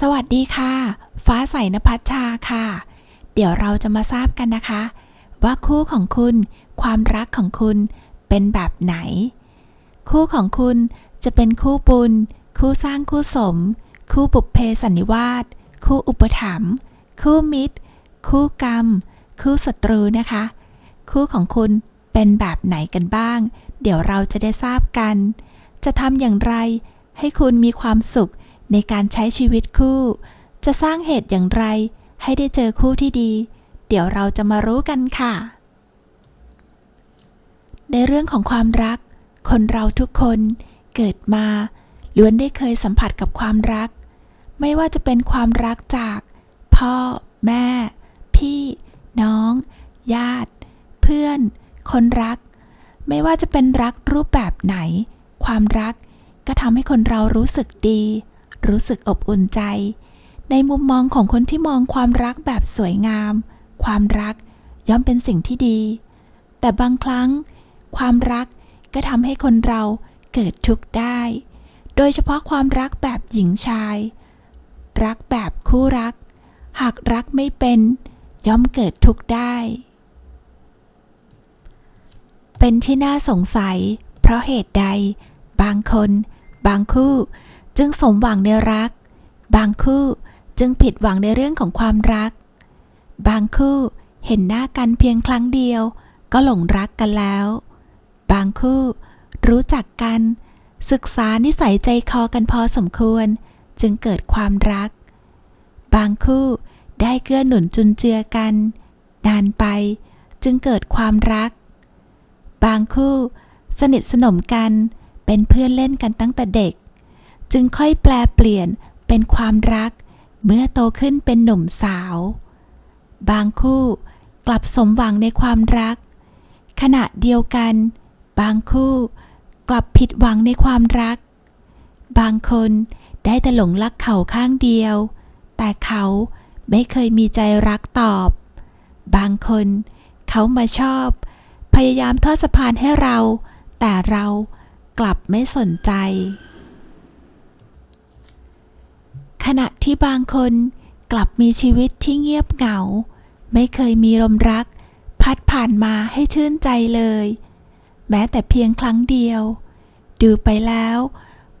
สวัสดีค่ะ ฟ้าใสนภัชชาค่ะ เดี๋ยวเราจะมาทราบกันนะคะ ว่าคู่ของคุณ ความรักของคุณเป็นแบบไหน คู่ของคุณจะเป็นคู่บุญ คู่สร้างคู่สม คู่บุพเพสันนิวาสคู่อุปถัมภ์คู่มิตร คู่กรรม คู่ศัตรูนะคะ คู่ของคุณเป็นแบบไหนกันบ้าง เดี๋ยวเราจะได้ทราบกัน จะทำอย่างไรให้คุณมีความสุข ในการใช้ชีวิตคู่ จะสร้างเหตุอย่างไร ให้ได้เจอคู่ที่ดี เดี๋ยวเราจะมารู้กันค่ะ ในเรื่องของความรัก คนเราทุกคนเกิดมาล้วนได้เคยสัมผัสกับความรัก ไม่ว่าจะเป็นความรักจาก พ่อ แม่ พี่ น้อง ญาติ เพื่อน คนรัก ไม่ว่าจะเป็นรักรูปแบบไหน ความรักก็ทำให้คนเรารู้สึกดี รู้สึกอบอุ่นใจ ในมุมมองของคนที่มองความรักแบบสวยงาม ความรักย่อมเป็นสิ่งที่ดี แต่บางครั้ง ความรักก็ทำให้คนเราเกิดทุกข์ได้ โดยเฉพาะความรักแบบหญิงชาย รักแบบคู่รัก หากรักไม่เป็น ย่อมเกิดทุกข์ได้ เป็นที่น่าสงสัย เพราะเหตุใด บางคน บางคู่ จึงสมหวังในรัก บางคู่จึงผิดหวังในเรื่องของความรัก บางคู่เห็นหน้ากันเพียงครั้งเดียว ก็หลงรักกันแล้ว บางคู่รู้จักกัน ศึกษานิสัยใจคอกันพอสมควร จึงเกิดความรัก บางคู่ได้เกื้อหนุนจุนเจือกัน นานไปจึงเกิดความรัก บางคู่ สนิทสนมกันเป็นเพื่อนเล่นกันตั้งแต่เด็ก จึงค่อยแปลเปลี่ยนเป็นความรัก เมื่อโตขึ้นเป็นหนุ่มสาว บางคู่กลับสมหวังในความรัก ขณะเดียวกัน บางคู่กลับผิดหวังในความรัก บางคนได้แต่หลงรักเขาข้างเดียว แต่เขาไม่เคยมีใจรักตอบ บางคนเขามาชอบ พยายามทอดสะพานให้เรา แต่เรากลับไม่สนใจ ขณะที่บางคนกลับมีชีวิตที่เงียบเหงา ไม่เคยมีลมรัก พัดผ่านมาให้ชื่นใจเลย แม้แต่เพียงครั้งเดียว ดูไปแล้ว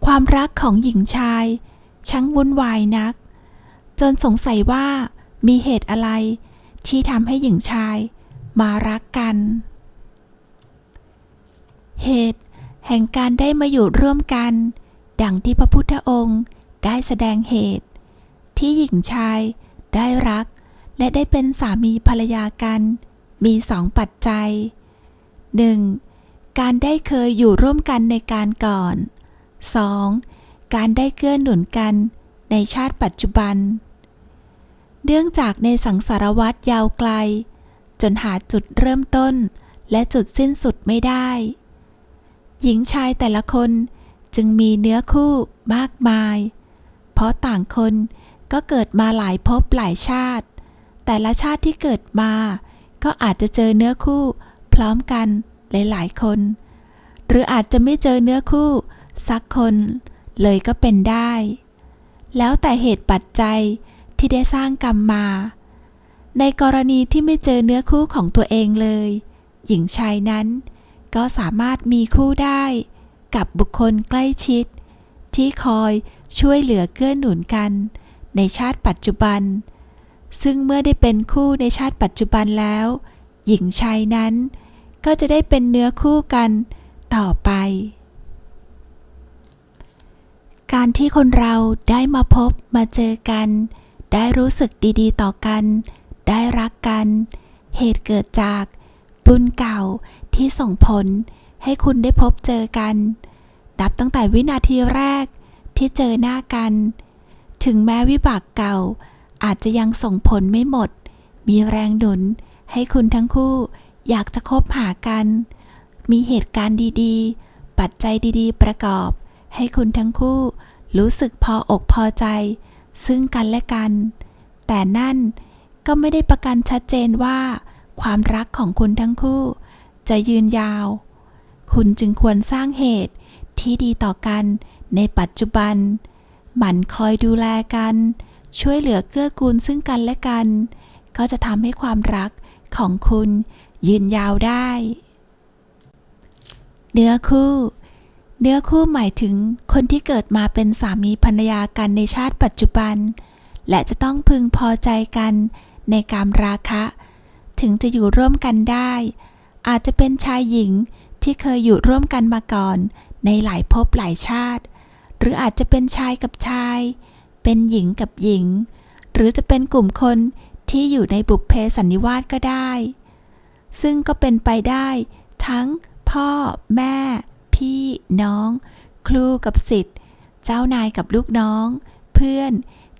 ความรักของหญิงชาย ช่างวุ่นวายนัก จนสงสัยว่ามีเหตุอะไร ที่ทำให้หญิงชายมารักกัน เหตุแห่งการได้มาอยู่ร่วมกัน ดังที่พระพุทธองค์ ได้แสดงเหตุ ที่หญิงชายได้รัก และได้เป็นสามีภรรยากัน มีสองปัจจัย 1. การได้เคยอยู่ร่วมกันในการก่อน 2. การได้เกื้อหนุนกันในชาติปัจจุบัน เนื่องจากในสังสารวัตรยาวไกล จนหาจุดเริ่มต้นและจุดสิ้นสุดไม่ได้ หญิงชายแต่ละคนจึงมีเนื้อคู่มากมาย เพราะต่างคนก็เกิดมาหลายภพหลายชาติ แต่ละชาติที่เกิดมา ก็อาจจะเจอเนื้อคู่ พร้อมกันหลายๆคน หรืออาจจะไม่เจอเนื้อคู่สักคนเลยก็เป็นได้ แล้วแต่เหตุปัจจัยที่ได้สร้างกรรมมา ในกรณีที่ไม่เจอเนื้อคู่ของตัวเองเลย หญิงชายนั้น ก็สามารถมีคู่ได้ กับบุคคลใกล้ชิด ที่คอย ช่วยเหลือเกื้อหนุนกัน ในชาติปัจจุบัน ซึ่งเมื่อได้เป็นคู่ในชาติปัจจุบันแล้ว หญิงชายนั้น ก็จะได้เป็นเนื้อคู่กันต่อไป การที่คนเราได้มาพบมาเจอกัน ได้รู้สึกดีๆ ต่อกัน ได้รักกัน เหตุเกิดจากบุญเก่าที่ส่งผลให้คุณได้พบเจอกัน นับตั้งแต่วินาทีแรก ที่เจอหน้ากัน ถึงแม้วิบากเก่า อาจจะยังส่งผลไม่หมด มีแรงหนุนให้คุณทั้งคู่อยากจะคบหากัน มีเหตุการณ์ดีๆ ปัจจัยดีๆ ประกอบ ให้คุณทั้งคู่รู้สึกพออกพอใจ ซึ่งกันและกัน แต่นั่นก็ไม่ได้ประกันชัดเจนว่า ความรักของคุณทั้งคู่ จะยืนยาว คุณจึงควรสร้างเหตุที่ดีต่อกัน ในปัจจุบัน หมั่นคอยดูแลกัน ช่วยเหลือเกื้อกูลซึ่งกันและกัน ก็จะทำให้ความรักของคุณยืนยาวได้ เนื้อคู่ เนื้อคู่หมายถึงคนที่เกิดมาเป็นสามีภรรยากันในชาติปัจจุบัน และจะต้องพึงพอใจกันในการราคะ ถึงจะอยู่ร่วมกันได้ อาจจะเป็นชายหญิงที่เคยอยู่ร่วมกันมาก่อนในหลายภพหลายชาติ หรืออาจจะเป็นชายกับชาย เป็นหญิงกับหญิง หรือจะเป็นกลุ่มคนที่อยู่ในบุพเพสันนิวาสก็ได้ ซึ่งก็เป็นไปได้ ทั้งพ่อ แม่ พี่น้อง ครูกับสิทธิ์ เจ้านายกับลูกน้อง เพื่อน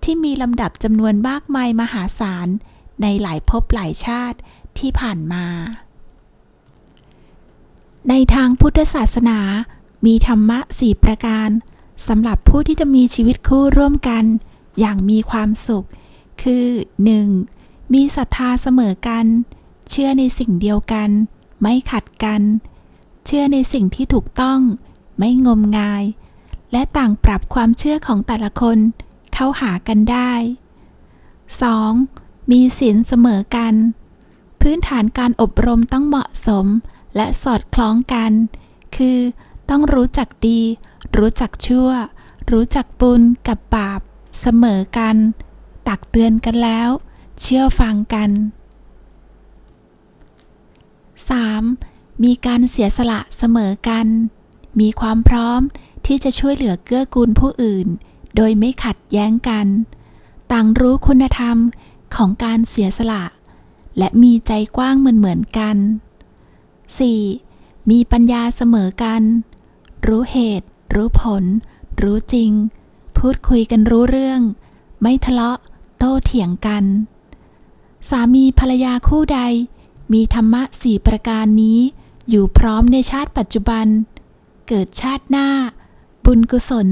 ที่มีลำดับจำนวนมากมายมหาศาล ในหลายภพหลายชาติที่ผ่านมา ในทางพุทธศาสนามีธรรมะสี่ประการ สำหรับผู้ที่จะมีชีวิตคู่ร่วมกัน อย่างมีความสุข คือ 1. มีศรัทธาเสมอกัน เชื่อในสิ่งเดียวกัน ไม่ขัดกัน เชื่อในสิ่งที่ถูกต้อง ไม่งมงาย และต่างปรับความเชื่อของแต่ละคนเข้าหากันได้ 2. มีศีลเสมอกัน พื้นฐานการอบรมต้องเหมาะสมและสอดคล้องกัน คือ ต้องรู้จักดี รู้จักชั่ว รู้จักบุญกับบาป เสมอกัน ตักเตือนกันแล้ว เชื่อฟังกัน 3. มีการเสียสละเสมอกัน มีความพร้อมที่จะช่วยเหลือเกื้อกูลผู้อื่น โดยไม่ขัดแย้งกัน ต่างรู้คุณธรรมของการเสียสละ และมีใจกว้างเหมือนเหมือนกัน 4. มีปัญญาเสมอกัน รู้เหตุ รู้ผล รู้จริง พูดคุยกันรู้เรื่อง ไม่ทะเลาะ โต้เถียงกัน สามีภรรยาคู่ใด มีธรรมะสี่ประการนี้ อยู่พร้อมในชาติปัจจุบัน เกิดชาติหน้า บุญกุศล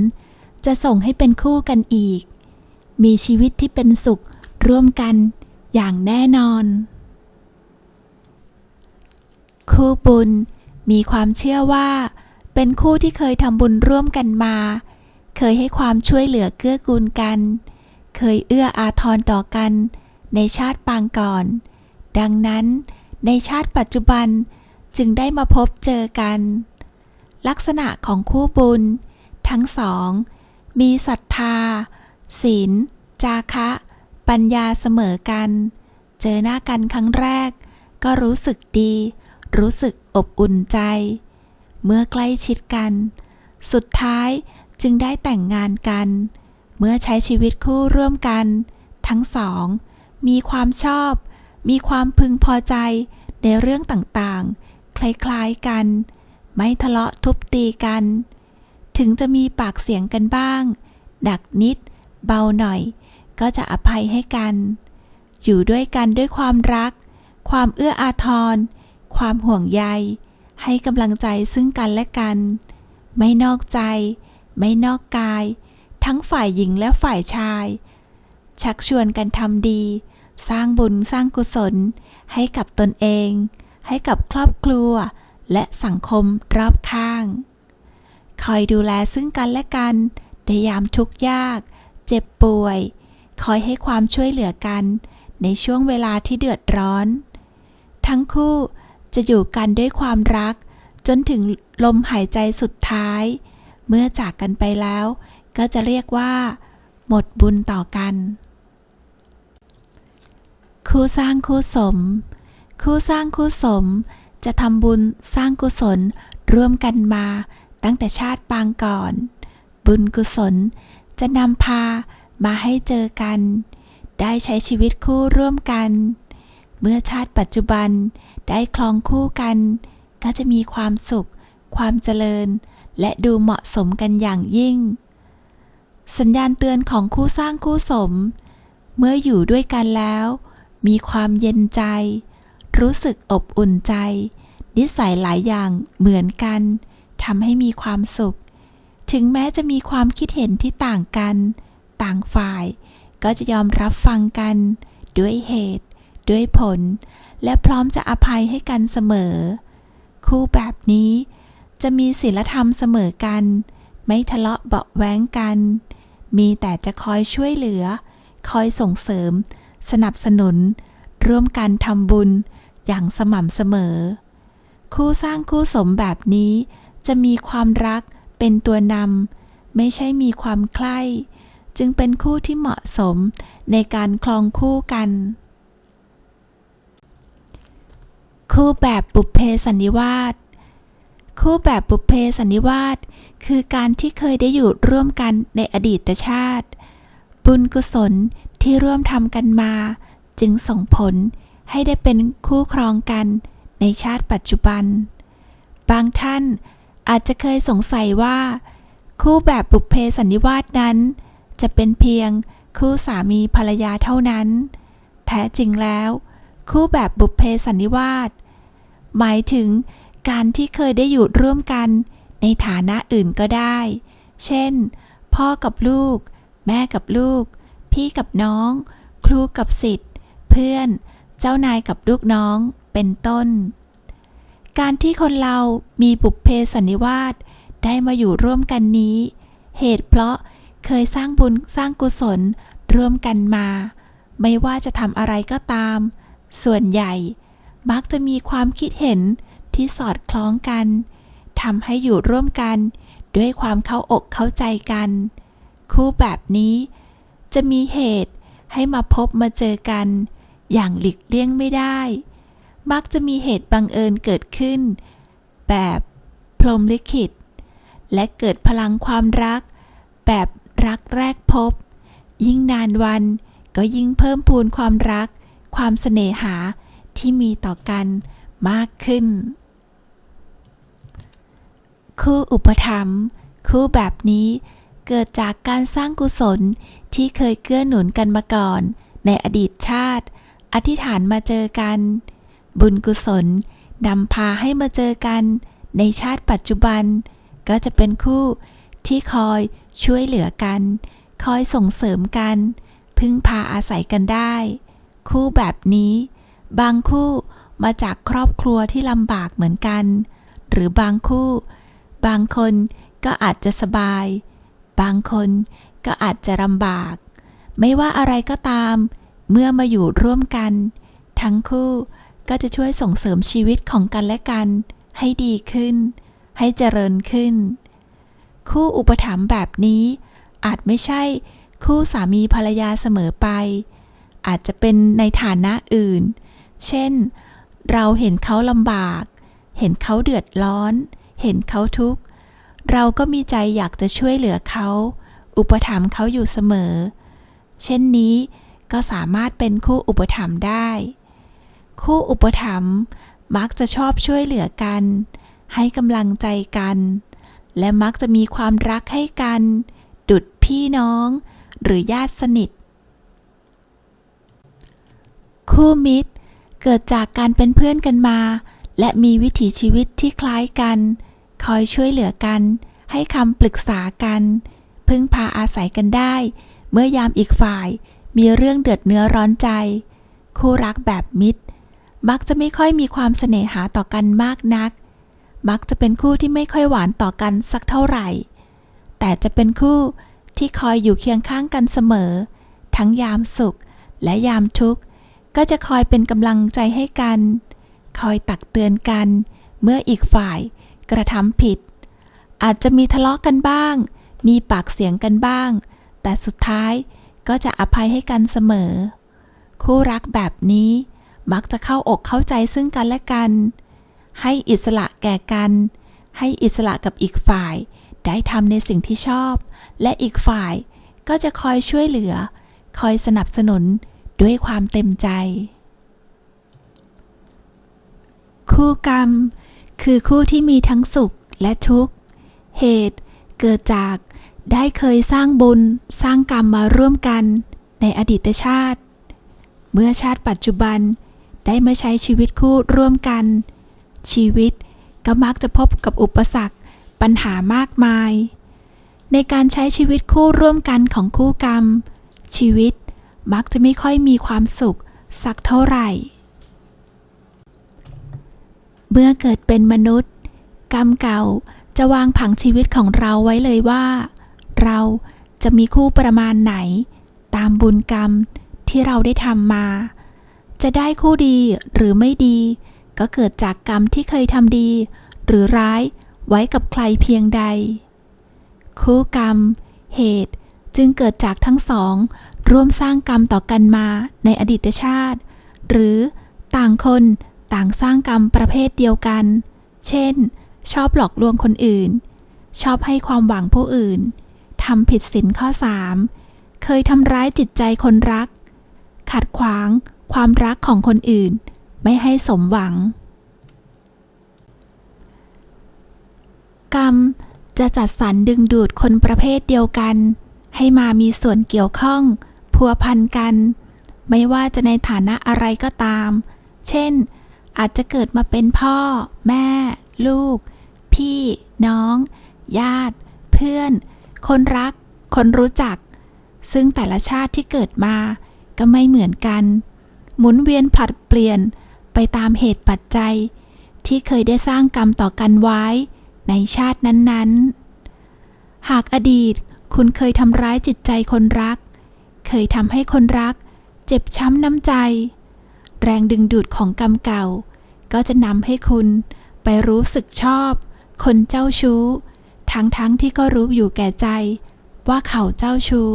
จะส่งให้เป็นคู่กันอีก มีชีวิตที่เป็นสุขร่วมกันอย่างแน่นอน คู่บุญมีความเชื่อว่า เป็นคู่ที่เคยทำบุญร่วมกันมา เคยให้ความช่วยเหลือเกื้อกูลกัน เคยเอื้ออาทรต่อกัน ในชาติปางก่อน ดังนั้นในชาติปัจจุบันจึงได้มาพบเจอกัน ลักษณะของคู่บุญ ทั้งสอง มีศรัทธา ศีล จาคะ ปัญญาเสมอกัน เจอหน้ากันครั้งแรก ก็รู้สึกดี รู้สึกอบอุ่นใจ เมื่อใกล้ชิดกัน สุดท้ายจึงได้แต่งงานกัน เมื่อใช้ชีวิตคู่ร่วมกัน ทั้งสอง มีความชอบ มีความพึงพอใจในเรื่องต่างๆ คล้ายๆกัน ไม่ทะเลาะทุบตีกัน ถึงจะมีปากเสียงกันบ้างหนักนิด เบาหน่อย ก็จะอภัยให้กัน อยู่ด้วยกันด้วยความรัก ความเอื้ออาทร ความห่วงใย ให้กำลังใจซึ่งกันและกัน ไม่นอกใจ ไม่นอกกาย ทั้งฝ่ายหญิงและฝ่ายชาย ชักชวนกันทำดี สร้างบุญสร้างกุศล ให้กับตนเอง ให้กับครอบครัว และสังคมรอบข้าง คอยดูแลซึ่งกันและกันในยามทุกข์ยาก เจ็บป่วย คอยให้ความช่วยเหลือกัน ในช่วงเวลาที่เดือดร้อน ทั้งคู่ จะอยู่กันด้วยความรัก จนถึงลมหายใจสุดท้าย เมื่อจากกันไปแล้ว ก็จะเรียกว่า หมดบุญต่อกัน คู่สร้างคู่สม คู่สร้างคู่สม จะทำบุญสร้างกุศลร่วมกันมาตั้งแต่ชาติปางก่อน บุญกุศลจะนำพามาให้เจอกัน ได้ใช้ชีวิตคู่ร่วมกัน เมื่อชาติปัจจุบันได้คลองคู่กัน ก็จะมีความสุข ความเจริญ และดูเหมาะสมกันอย่างยิ่ง สัญญาณเตือนของคู่สร้างคู่สม เมื่ออยู่ด้วยกันแล้ว มีความเย็นใจ รู้สึกอบอุ่นใจ นิสัยหลายอย่างเหมือนกันทำให้มีความสุข ถึงแม้จะมีความคิดเห็นที่ต่างกัน ต่างฝ่าย ก็จะยอมรับฟังกัน ด้วยเหตุ ด้วยผล และพร้อมจะอภัยให้กันเสมอ คู่แบบนี้ จะมีศีลธรรมเสมอกัน ไม่ทะเลาะเบาแว้งกัน มีแต่จะคอยช่วยเหลือ คอยส่งเสริม สนับสนุน ร่วมกันทำบุญอย่างสม่ำเสมอ คู่สร้างคู่สมแบบนี้ จะมีความรักเป็นตัวนำไม่ใช่มีความใคร่ จึงเป็นคู่ที่เหมาะสมในการคลองคู่กัน คู่แบบบุพเพสันนิวาสคู่แบบบุพเพสันนิวาสคือการที่เคยได้อยู่ร่วมกันในอดีตชาติ บุญกุศลที่ร่วมทำกันมา จึงส่งผลให้ได้เป็นคู่ครองกันในชาติปัจจุบัน บางท่านอาจจะเคยสงสัยว่า คู่แบบบุพเพสันนิวาสนั้น จะเป็นเพียงคู่สามีภรรยาเท่านั้น แท้จริงแล้ว คู่แบบบุพเพสันนิวาส หมายถึงการที่เคยได้อยู่ร่วมกัน ในฐานะอื่นก็ได้ เช่น พ่อกับลูก แม่กับลูก พี่กับน้อง ครูกับสิทธิ์ เพื่อน เจ้านายกับลูกน้อง เป็นต้น การที่คนเรามีบุพเพสันนิวาสได้มาอยู่ร่วมกันนี้ เหตุเพราะเคยสร้างบุญสร้างกุศลร่วมกันมา ไม่ว่าจะทำอะไรก็ตาม ส่วนใหญ่ มักจะมีความคิดเห็นที่สอดคล้องกันทำให้อยู่ร่วมกันด้วยความเข้าอกเข้าใจกัน คู่แบบนี้ จะมีเหตุให้มาพบมาเจอกัน อย่างหลีกเลี่ยงไม่ได้ มักจะมีเหตุบังเอิญเกิดขึ้น แบบพรมลิขิต และเกิดพลังความรัก แบบรักแรกพบ ยิ่งนานวันก็ยิ่งเพิ่มพูนความรัก ความเสน่หา ที่มีต่อกันมากขึ้น คู่อุปถัมภ์คู่แบบนี้เกิดจากการสร้างกุศลที่เคยเกื้อหนุนกันมาก่อน ในอดีตชาติ อธิษฐานมาเจอกัน บุญกุศลนำพาให้มาเจอกัน ในชาติปัจจุบัน ก็จะเป็นคู่ที่คอยช่วยเหลือกัน คอยส่งเสริมกัน พึ่งพาอาศัยกันได้ คู่แบบนี้ บางคู่มาจากครอบครัวที่ลำบากเหมือนกัน หรือบางคู่ บางคนก็อาจจะสบาย บางคนก็อาจจะลำบาก ไม่ว่าอะไรก็ตาม เมื่อมาอยู่ร่วมกัน ทั้งคู่ก็จะช่วยส่งเสริมชีวิตของกันและกัน ให้ดีขึ้น ให้เจริญขึ้น คู่อุปถัมภ์แบบนี้ อาจไม่ใช่คู่สามีภรรยาเสมอไป อาจจะเป็นในฐานะอื่น เช่น เราเห็นเขาลำบาก เห็นเขาเดือดร้อน เห็นเขาทุกข์ เราก็มีใจอยากจะช่วยเหลือเขา อุปถัมภ์เขาอยู่เสมอ เช่นนี้ก็สามารถเป็นคู่อุปถัมภ์ได้ คู่อุปถัมภ์มักจะชอบช่วยเหลือกัน ให้กำลังใจกัน และมักจะมีความรักให้กัน ดุดพี่น้อง หรือญาติสนิท คู่มิตร เกิดจากการเป็นเพื่อนกันมา และมีวิถีชีวิตที่คล้ายกัน คอยช่วยเหลือกัน ให้คำปรึกษากัน พึ่งพาอาศัยกันได้ เมื่อยามอีกฝ่ายมีเรื่องเดือดเนื้อร้อนใจ คู่รักแบบมิตร มักจะไม่ค่อยมีความเสน่หาต่อกันมากนัก มักจะเป็นคู่ที่ไม่ค่อยหวานต่อกันสักเท่าไหร่ แต่จะเป็นคู่ที่คอยอยู่เคียงข้างกันเสมอ ทั้งยามสุขและยามทุกข์ ก็จะคอยเป็นกำลังใจให้กัน คอยตักเตือนกัน เมื่ออีกฝ่ายกระทำผิด อาจจะมีทะเลาะกันบ้าง มีปากเสียงกันบ้าง แต่สุดท้ายก็จะอภัยให้กันเสมอ คู่รักแบบนี้มักจะเข้าอกเข้าใจซึ่งกันและกัน ให้อิสระแก่กัน ให้อิสระกับอีกฝ่าย ได้ทำในสิ่งที่ชอบ และอีกฝ่ายก็จะคอยช่วยเหลือ คอยสนับสนุน ด้วยความเต็มใจ คู่กรรม คือคู่ที่มีทั้งสุขและทุกข์ เหตุเกิดจากได้เคยสร้างบุญสร้างกรรมมาร่วมกันในอดีตชาติ เมื่อชาติปัจจุบันได้มาใช้ชีวิตคู่ร่วมกัน ชีวิตก็มักจะพบกับอุปสรรคปัญหามากมาย ในการใช้ชีวิตคู่ร่วมกันของคู่กรรม ชีวิต มักจะไม่ค่อยมีความสุขสักเท่าไหร่ เมื่อเกิดเป็นมนุษย์ กรรมเก่าจะวางผังชีวิตของเราไว้เลยว่า เราจะมีคู่ประมาณไหน ตามบุญกรรมที่เราได้ทำมา จะได้คู่ดีหรือไม่ดี ก็เกิดจากกรรมที่เคยทำดี หรือร้ายไว้กับใครเพียงใด คู่กรรม เหตุจึงเกิดจากทั้งสอง ร่วมสร้างกรรมต่อกันมาในอดีตชาติ หรือต่างคนต่างสร้างกรรมประเภทเดียวกัน เช่น ชอบหลอกลวงคนอื่น ชอบให้ความหวังผู้อื่นทำผิดศีลข้อ 3 เคยทำร้ายจิตใจคนรัก ขัดขวางความรักของคนอื่น ไม่ให้สมหวัง กรรมจะจัดสรรดึงดูดคนประเภทเดียวกัน ให้มามีส่วนเกี่ยวข้อง พัวพันกัน ไม่ว่าจะในฐานะอะไรก็ตาม เช่น อาจจะเกิดมาเป็นพ่อ แม่ ลูก พี่ น้อง ญาติ เพื่อน คนรัก คนรู้จัก ซึ่งแต่ละชาติที่เกิดมาก็ไม่เหมือนกัน หมุนเวียนผลัดเปลี่ยนไปตามเหตุปัจจัย ที่เคยได้สร้างกรรมต่อกันไว้ ในชาตินั้นๆ หากอดีตคุณเคยทำร้ายจิตใจคนรัก เคยทำให้คนรัก เจ็บช้ำน้ำใจ แรงดึงดูดของกรรมเก่า ก็จะนำให้คุณไปรู้สึกชอบ คนเจ้าชู้ ทั้งๆทที่ก็รู้อยู่แก่ใจ ว่าเขาเจ้าชู้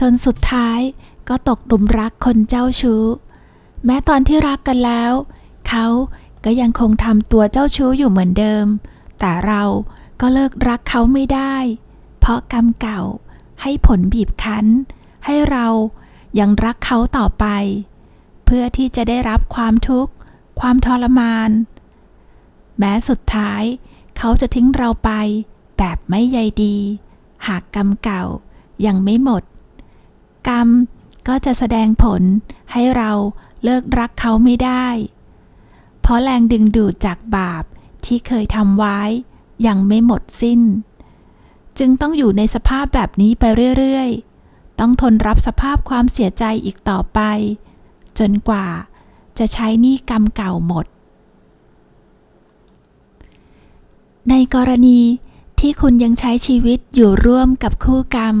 จนสุดท้ายก็ตกหลุมรักคนเจ้าชู้ แม้ตอนที่รักกันแล้ว เขาก็ยังคงทำตัวเจ้าชู้อยู่เหมือนเดิม แต่เราก็เลิกรักเขาไม่ได้ เพราะกรรมเก่า ให้ผลบีบคั้น ให้เรายังรักเขาต่อไป เพื่อที่จะได้รับความทุกข์ ความทรมาน แม้สุดท้าย เขาจะทิ้งเราไปแบบไม่ใยดี หากกรรมเก่ายังไม่หมด กรรมก็จะแสดงผลให้เราเลิกรักเขาไม่ได้ เพราะแรงดึงดูดจากบาปที่เคยทำไว้ยังไม่หมดสิ้น จึงต้องอยู่ในสภาพแบบนี้ไปเรื่อยๆ ต้องทนรับสภาพความเสียใจอีกต่อไป จนกว่าจะใช้หนี้กรรมเก่าหมด ในกรณีที่คุณยังใช้ชีวิตอยู่ร่วมกับคู่กรรม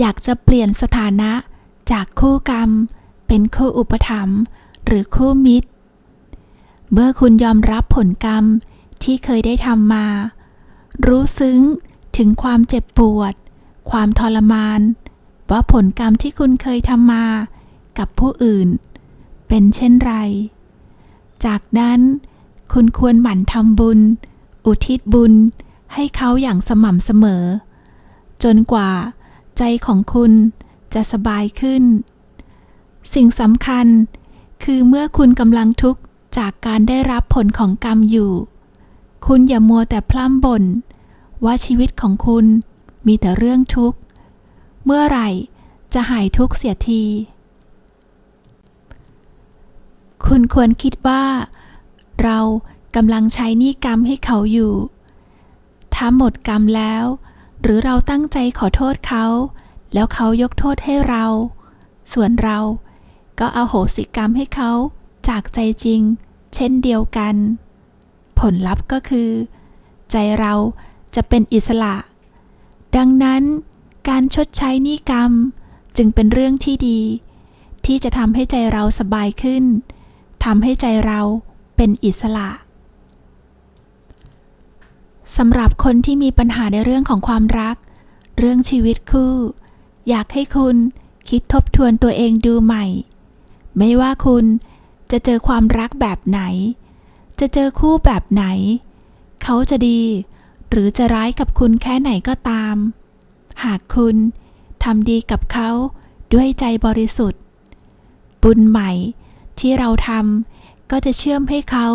อยากจะเปลี่ยนสถานะจากคู่กรรม เป็นคู่อุปถัมภ์หรือคู่มิตร เมื่อคุณยอมรับผลกรรมที่เคยได้ทำมา รู้ซึ้ง ถึงความเจ็บปวด ความทรมาน ว่าผลกรรมที่คุณเคยทำมา กับผู้อื่น เป็นเช่นไร จากนั้นคุณควรหมั่นทำบุญ อุทิศบุญให้เขาอย่างสม่ำเสมอ จนกว่าใจของคุณจะสบายขึ้น สิ่งสำคัญคือเมื่อคุณกำลังทุกข์จากการได้รับผลของกรรมอยู่ คุณอย่ามัวแต่พร่ำบ่น ว่าชีวิตของคุณมีแต่เรื่องทุกข์ เมื่อไหร่จะหายทุกข์เสียที คุณควรคิดว่า เรากำลังใช้นี้กรรมให้เขาอยู่ ถ้าหมดกรรมแล้ว หรือเราตั้งใจขอโทษเขา แล้วเขายกโทษให้เรา ส่วนเราก็เอาโหสิกรรมให้เขาจากใจจริง เช่นเดียวกัน ผลลัพธ์ก็คือ ใจเรา จะเป็นอิสระ ดังนั้น การชดใช้หนี้กรรมจึงเป็นเรื่องที่ดี ที่จะทำให้ใจเราสบายขึ้นทำให้ใจเราเป็นอิสระสำหรับคนที่มีปัญหาในเรื่องของความรัก เรื่องชีวิตคู่ อยากให้คุณคิดทบทวนตัวเองดูใหม่ ไม่ว่าคุณจะเจอความรักแบบไหน จะเจอคู่แบบไหน เขาจะดี หรือจะร้ายกับคุณแค่ไหนก็ตาม หากคุณทำดีกับเขาด้วยใจบริสุทธิ์ บุญใหม่ที่เราทำก็จะเชื่อมให้เขา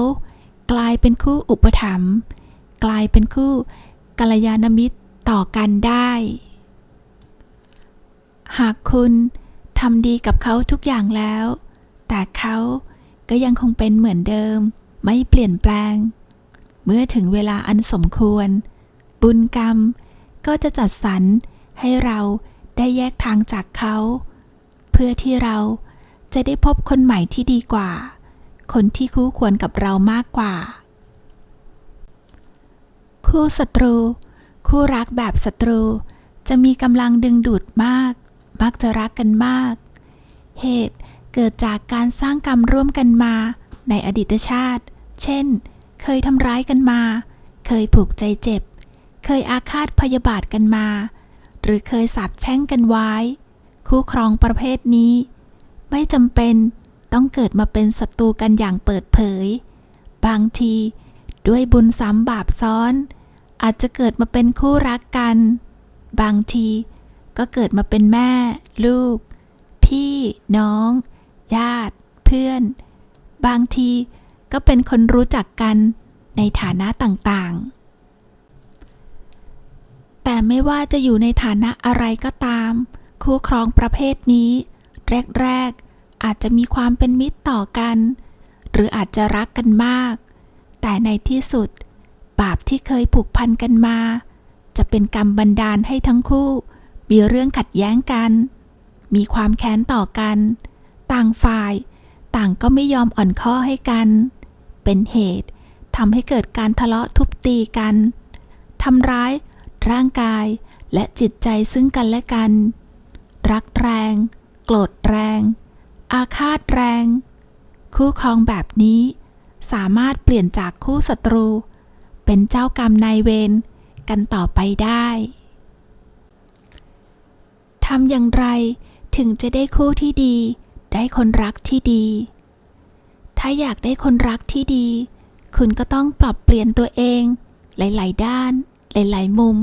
กลายเป็นคู่อุปถัมภ์กลายเป็นคู่กัลยาณมิตรต่อกันได้ หากคุณทำดีกับเขาทุกอย่างแล้ว แต่เขาก็ยังคงเป็นเหมือนเดิม ไม่เปลี่ยนแปลง เมื่อถึงเวลาอันสมควร บุญกรรมก็จะจัดสรรให้เราได้แยกทางจากเขา เพื่อที่เราจะได้พบคนใหม่ที่ดีกว่า คนที่คู่ควรกับเรามากกว่า คู่ศัตรู คู่รักแบบศัตรูจะมีกำลังดึงดูดมาก มักจะรักกันมาก เหตุเกิดจากการสร้างกรรมร่วมกันมาในอดีตชาติ เช่น เคยทำร้ายกันมา เคยผูกใจเจ็บ เคยอาฆาตพยาบาทกันมา หรือเคยสาปแช่งกันไว้ คู่ครองประเภทนี้ ไม่จำเป็นต้องเกิดมาเป็นศัตรูกันอย่างเปิดเผย บางที ด้วยบุญซ้ำบาปซ้อน อาจจะเกิดมาเป็นคู่รักกัน บางทีก็เกิดมาเป็นแม่ ลูก พี่ น้อง ญาติ เพื่อน บางที ก็เป็นคนรู้จักกันในฐานะต่างๆ แต่ไม่ว่าจะอยู่ในฐานะอะไรก็ตาม คู่ครองประเภทนี้ แรก ๆ อาจจะมีความเป็นมิตรต่อกัน หรืออาจจะรักกันมาก แต่ในที่สุด บาปที่เคยผูกพันกันมา จะเป็นกรรมบันดาลให้ทั้งคู่ มีเรื่องขัดแย้งกัน มีความแค้นต่อกัน ต่างฝ่าย ต่างก็ไม่ยอมอ่อนข้อให้กัน เป็นเหตุทำให้เกิดการทะเลาะทุบตีกันทำร้าย ร่างกายและจิตใจซึ่งกันและกัน รักแรง โกรธแรง อาฆาตแรง คู่ครองแบบนี้ สามารถเปลี่ยนจากคู่ศัตรู เป็นเจ้ากรรมนายเวรกันต่อไปได้ทำอย่างไรถึงจะได้คู่ที่ดี ได้คนรักที่ดี ถ้าอยากได้คนรักที่ดี คุณก็ต้องปรับเปลี่ยนตัวเอง หลาย ๆ ด้าน หลาย ๆ มุม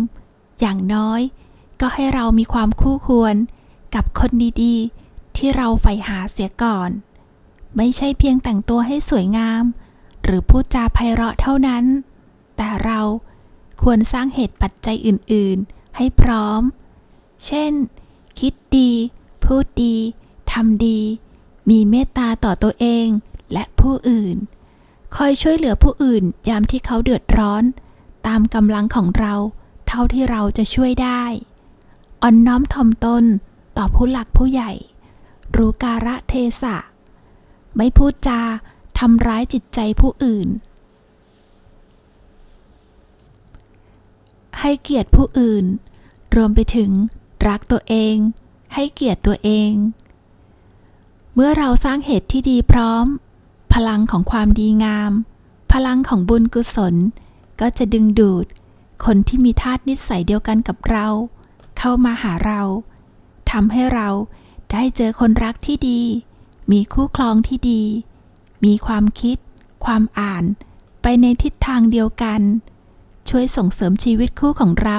อย่างน้อย ก็ให้เรามีความคู่ควรกับคนดีๆ ที่เราใฝ่หาเสียก่อน ไม่ใช่เพียงแต่งตัวให้สวยงาม หรือพูดจาไพเราะเท่านั้น แต่เราควรสร้างเหตุปัจจัยอื่น ๆ ให้พร้อม เช่น คิดดี พูดดี ทำดี มีเมตตาต่อตัวเอง และผู้อื่น คอยช่วยเหลือผู้อื่นยามที่เขาเดือดร้อน ตามกำลังของเรา เท่าที่เราจะช่วยได้อ่อนน้อมถ่อมตนต่อผู้หลักผู้ใหญ่ รู้การะเทศะ ไม่พูดจาทำร้ายจิตใจผู้อื่น ให้เกียรติผู้อื่น รวมไปถึงรักตัวเอง ให้เกียรติตัวเอง เมื่อเราสร้างเหตุที่ดีพร้อม พลังของความดีงาม พลังของบุญกุศล ก็จะดึงดูด คนที่มีธาตุนิสัยเดียวกันกับเรา เข้ามาหาเราทำให้เราได้เจอคนรักที่ดี มีคู่ครองที่ดี มีความคิด ความอ่านไปในทิศทางเดียวกัน ช่วยส่งเสริมชีวิตคู่ของเรา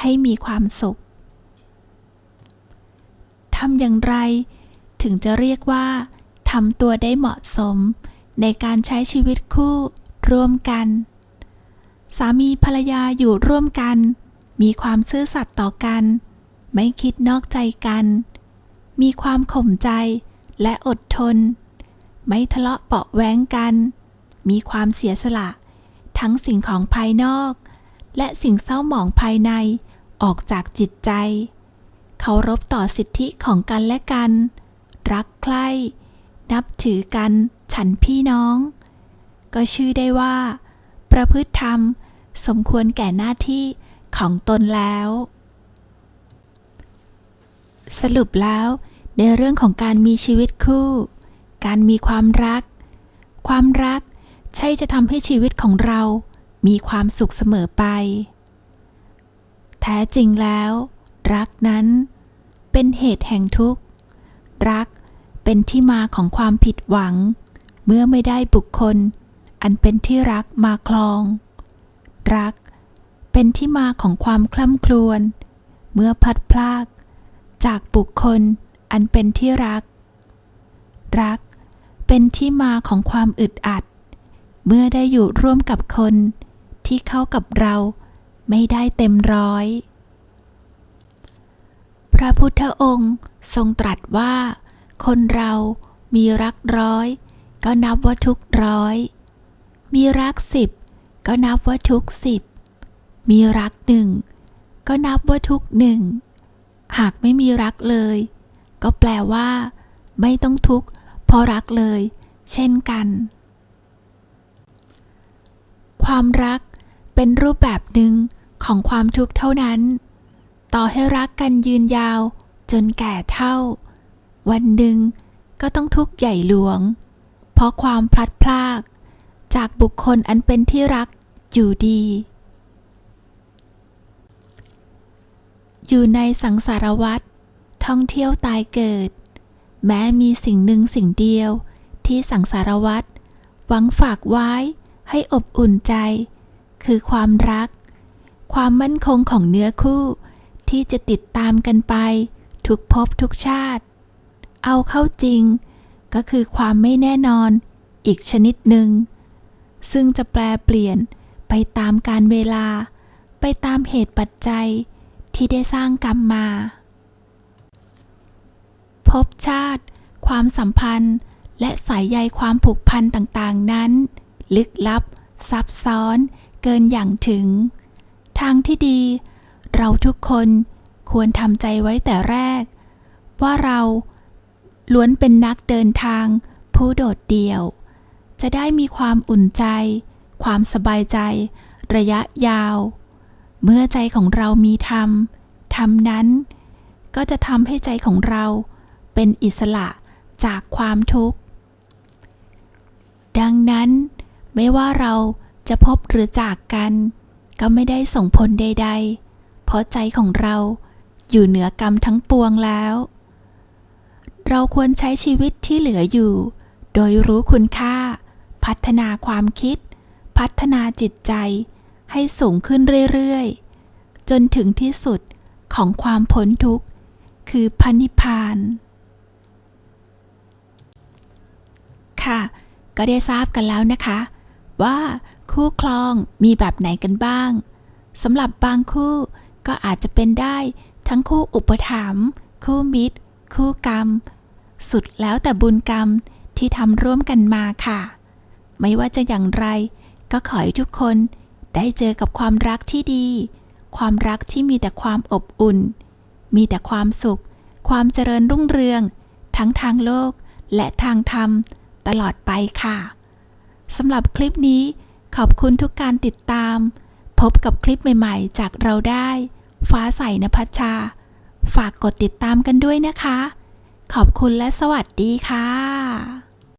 ให้มีความสุขทำอย่างไร ถึงจะเรียกว่า ทำตัวได้เหมาะสม ในการใช้ชีวิตคู่ร่วมกัน สามีภรรยาอยู่ร่วมกัน มีความซื่อสัตย์ต่อกัน ไม่คิดนอกใจกัน มีความข่มใจและอดทน ไม่ทะเลาะเปาะแว้งกัน มีความเสียสละ ทั้งสิ่งของภายนอก และสิ่งเศร้าหมองภายในออกจากจิตใจ เคารพต่อสิทธิของกันและกัน รักใคร่ นับถือกันฉันพี่น้อง ก็ชื่อได้ว่า ประพฤติธรรมสมควรแก่หน้าที่ของตนแล้ว สรุปแล้วในเรื่องของการมีชีวิตคู่ การมีความรัก ความรักใช่จะทำให้ชีวิตของเรา มีความสุขเสมอไป แท้จริงแล้ว รักนั้น เป็นเหตุแห่งทุกข์ รัก เป็นที่มาของความผิดหวัง เมื่อไม่ได้บุคคล อันเป็นที่รักมาคลอง รัก เป็นที่มาของความคล่ำครวญเมื่อพัดพลาก จากบุคคลอันเป็นที่รัก รัก เป็นที่มาของความอึดอัด เมื่อได้อยู่ร่วมกับคนที่เข้ากับเราไม่ได้เต็มร้อย พระพุทธองค์ทรงตรัสว่า คนเรามีรักร้อย ก็นับว่าทุกร้อย มีรักสิบก็นับว่าทุกสิบ มีรักหนึ่งก็นับว่าทุกหนึ่ง หากไม่มีรักเลย ก็แปลว่า ไม่ต้องทุกข์เพราะรักเลย เช่นกัน ความรักเป็นรูปแบบหนึ่งของความทุกข์เท่านั้น ต่อให้รักกันยืนยาวจนแก่เท่า วันหนึ่งก็ต้องทุกข์ใหญ่หลวง เพราะความพลัดพราก จากบุคคลอันเป็นที่รักอยู่ดี อยู่ในสังสารวัฏท่องเที่ยวตายเกิด แม้มีสิ่งหนึ่งสิ่งเดียวที่สังสารวัฏหวังฝากไว้ให้อบอุ่นใจ คือความรัก ความมั่นคงของเนื้อคู่ที่จะติดตามกันไป ทุกภพทุกชาติ เอาเข้าจริง ก็คือความไม่แน่นอน อีกชนิดหนึ่ง ซึ่งจะแปลเปลี่ยนไปตามการเวลา ไปตามเหตุปัจจัยที่ได้สร้างกรรมมาภพชาติ ความสัมพันธ์ และสายใยความผูกพันต่างๆนั้น ลึกลับ ซับซ้อน เกินอย่างถึง ทางที่ดี เราทุกคนควรทำใจไว้แต่แรก ว่าเรา ล้วนเป็นนักเดินทาง ผู้โดดเดี่ยว จะได้มีความอุ่นใจ ความสบายใจ ระยะยาว เมื่อใจของเรามีธรรมธรรมนั้น ก็จะทำให้ใจของเราเป็นอิสระจากความทุกข์ ดังนั้น ไม่ว่าเราจะพบหรือจากกัน ก็ไม่ได้ส่งผลใด ๆ เพราะใจของเราอยู่เหนือกรรมทั้งปวงแล้ว เราควรใช้ชีวิตที่เหลืออยู่ โดยรู้คุณค่า พัฒนาความคิด พัฒนาจิตใจ ให้สูงขึ้นเรื่อยๆ จนถึงที่สุดของความพ้นทุกข์ คือพันิพพาน ค่ะ ก็ได้ทราบกันแล้วนะคะ ว่าคู่ครองมีแบบไหนกันบ้างสำหรับบางคู่ก็อาจจะเป็นได้ทั้งคู่อุปถัมภ์คู่มิตร คู่กรรม สุดแล้วแต่บุญกรรมที่ทำร่วมกันมาค่ะ ไม่ว่าจะอย่างไร ก็ขอให้ทุกคนได้เจอกับความรักที่ดี ความรักที่มีแต่ความอบอุ่น มีแต่ความสุข ความเจริญรุ่งเรือง ทั้งทางโลกและทางธรรม ตลอดไปค่ะสำหรับคลิปนี้ขอบคุณทุกการติดตาม พบกับคลิปใหม่ๆ จากเราได้ ฟ้าใสนภัชชา ฝากกดติดตามกันด้วยนะคะ ขอบคุณและสวัสดีค่ะ